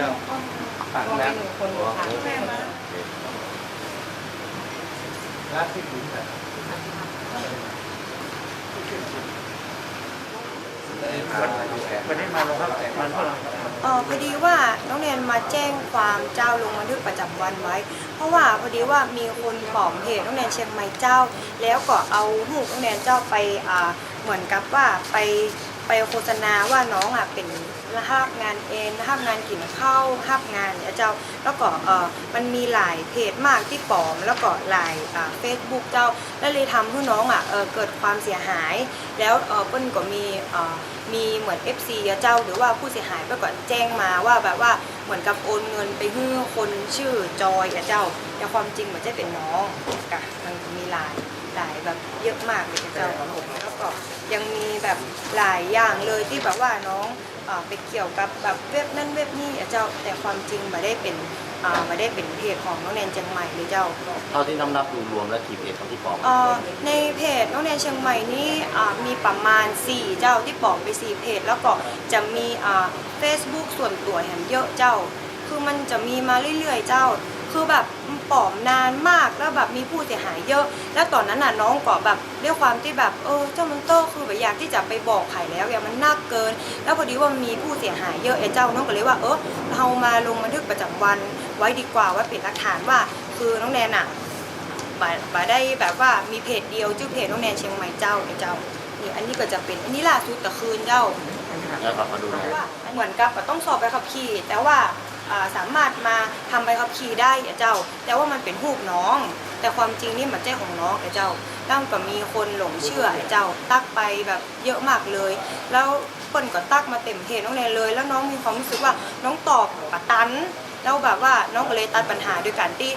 หนึ่งคนค่ะร้านที่ถึงแบบวันนี้มาลงพักแต่มันฝรั่งเออพอดีว่าน้องแนนมาแจ้งความเจ้าลงบันทึกประจำวันไว้ เพราะว่าพอดีว่ามีคนปลอมเพจน้องแนนเชียงใหม่เจ้า แล้วก็เอาหูน้องแนนเจ้าไปอ่าเหมือนกับว่าไปไปโฆษณาว่าน้องอะเป็น ห้าบงานเอ็นห้าบงานกินข้าวห้าบงานเนี่ยเจ้าแล้วก็เออมันมีหลายเพจมากที่ปลอม แล้วก็หลายเฟซบุ๊กเจ้าแล้วเลยทำให้น้องอะเออเกิดความเสียหาย แล้วเออเปิ้ลก็มีเออมีเหมือน FC อเจ้าหรือว่าผู้เสียหายไปก่อนแจ้งมาว่าแบบว่าเหมือนกับโอนเงินไปให้คนชื่อจอยเจ้าแต่ความจริงเหมือนจะเป็นน้องกะมันมีหลาย หลายแบบเยอะมากเลยอะเจ้าแล้วก็ยังมีแบบหลายอย่างเลยที่แบบว่าน้องเอ่อไปเกี่ยวกับแบบเว็บนั่นเว็บนี่อะเจ้าแต่ความจริงไม่ได้เป็นอ่าไม่ได้เป็นเพจของน้องแนนเชียงใหม่เลยเจ้าเท่าที่น้ำนับดูรวมแล้วกี่เพจของที่ปลอมเอ่อในเพจน้องแนนเชียงใหม่นี่อ่ามีประมาณ 4 เจ้าที่บอกไป 4 เพจ แล้วก็จะมีอ่า Facebook ส่วนตัวแหมเยอะเจ้า คือมันจะมีมาเรื่อยๆเจ้า คือแบบมันปลอมนานมากแล้วแบบมีผู้เสียหายเยอะ แล้วตอนนั้นน่ะน้องก็แบบด้วยความที่แบบเออเจ้ามันโตคือแบบอยากที่จะไปบอกใครแล้วอย่างมันน่าเกิน แล้วพอดีว่ามีผู้เสียหายเยอะไอ้เจ้าน้องก็เลยว่าเออเรามาลงบันทึกประจำวันไว้ดีกว่าไว้เป็นหลักฐานว่า คือน้องแนนอะบ่าบ่าได้แบบว่ามีเพจเดียวชื่อเพจน้องแนนเชียงใหม่เจ้าไอ้เจ้านี่อันนี้ก็จะเป็นอันนี้ล่าสุดแต่คืนเจ้าแล้วครับมาดูหน่อยว่าเหมือนกับต้องสอบใบขับขี่แต่ว่าอ่า สามารถมาทำใบขับขี่ได้ไอ้เจ้า แต่ว่ามันเป็นรูปน้อง แต่ความจริงนี่มันใจของน้องไอ้เจ้าแล้วก็มีคนหลงเชื่อไอ้เจ้าตักไปแบบเยอะมากเลย แล้วเปิ้นก็ตักมาเต็มเพจน้องแนนเลย แล้วน้องมีความรู้สึกว่าน้องตอบปะตันแล้วแบบว่าน้องก็เลยตัดปัญหาด้วยการที่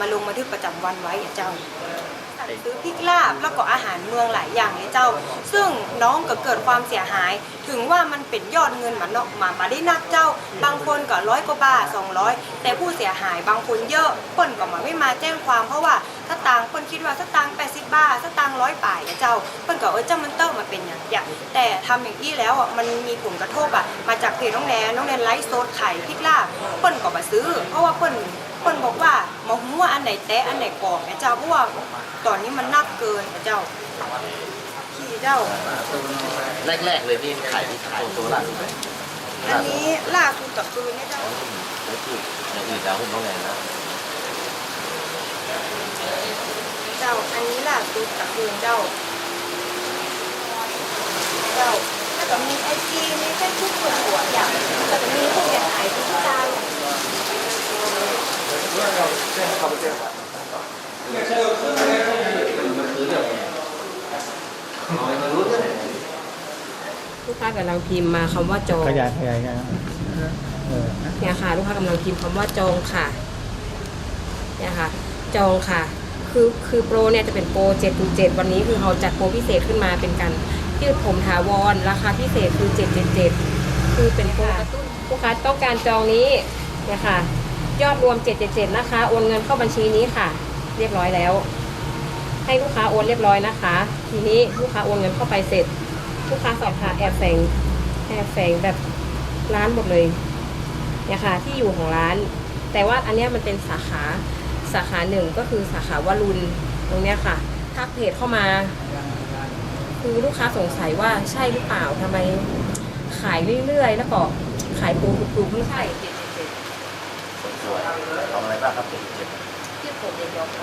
มาลงบันทึกประจำวันไว้ไอ้เจ้า สั่งซื้อพริกลาบแล้วก็อาหารเมืองหลายอย่างเลยเจ้า ซึ่งน้องก็เกิดความเสียหาย ถึงว่ามันเป็นยอดเงินมันเนาะมามาได้นักเจ้า บางคนก็ร้อยกว่าบาท200 แต่ผู้เสียหายบางคนเยอะคนก็มาไม่มาแจ้งความเพราะว่าถ้าตังค์คนคิดว่าถ้าตังค์80บาทถ้าตังค์ร้อยป่ายอะเจ้าเพิ่นก็เออเจ้ามันเตอร์มาเป็นอย่างอย่างแต่ทำอย่างนี้แล้วอะมันมีผลกระทบอะมาจากเพจน้องแนนน้องแนนไลฟ์สดขายพริกลาบเพิ่นก็มาซื้อ เพราะว่าเพิ่น คนบอกว่าหมอหัวอันไหนแตะอันไหนกรอบไอ้เจ้าเพราะว่าตอนนี้มันนักเกินไอ้เจ้าพี่เจ้า แรกๆเลยที่ขายที่ขายตัวล่าสุดเลยอันนี้ล่าสุดกับคืนเนี่ยเจ้าแล้วคืออย่างอื่นแล้วคุณต้องไงนะเจ้าอันนี้ล่าสุดกับคืนเจ้า เจ้าแล้วก็มีไอจีมีเฟซบุ๊กส่วน ตัวอย่างแล้วก็มีผู้เสียหายทุกเจ้าลูกค้ากำลังพิมพ์มาคำว่าจองขยายขยายกันเออเนี่ยค่ะ ลูกค้ากำลังพิมพ์คำว่าจองค่ะเนี่ยค่ะ จองค่ะ คือคือโปรเนี่ยจะเป็นโปร7ถึง7วันนี้คือเราจัดโปรพิเศษขึ้นมาเป็นการยืดผมถาวรราคาพิเศษคือ777คือเป็นโปรกระตุ้นลูกค้าต้องการจองนี้เนี่ยค่ะ ยอดรวม 777 นะคะ โอนเงินเข้าบัญชีนี้ค่ะ เรียบร้อยแล้ว ให้ลูกค้าโอนเรียบร้อยนะคะ ทีนี้ลูกค้าโอนเงินเข้าไปเสร็จ ลูกค้าสอบถามแอบแฝงแอบแฝงแบบร้านหมดเลยเนี่ยค่ะที่อยู่ของร้าน แต่ว่าอันเนี้ยมันเป็นสาขาสาขาหนึ่งก็คือสาขาวารุณตรงเนี้ยค่ะทักเพจเข้ามา คือลูกค้าสงสัยว่าใช่หรือเปล่าทำไมขายเรื่อยๆ แล้วก็ขายปูถูไม่ใช่ สวยทำอะไรบ้างครับเจ็ดเจ็ด ที่ผมเดียก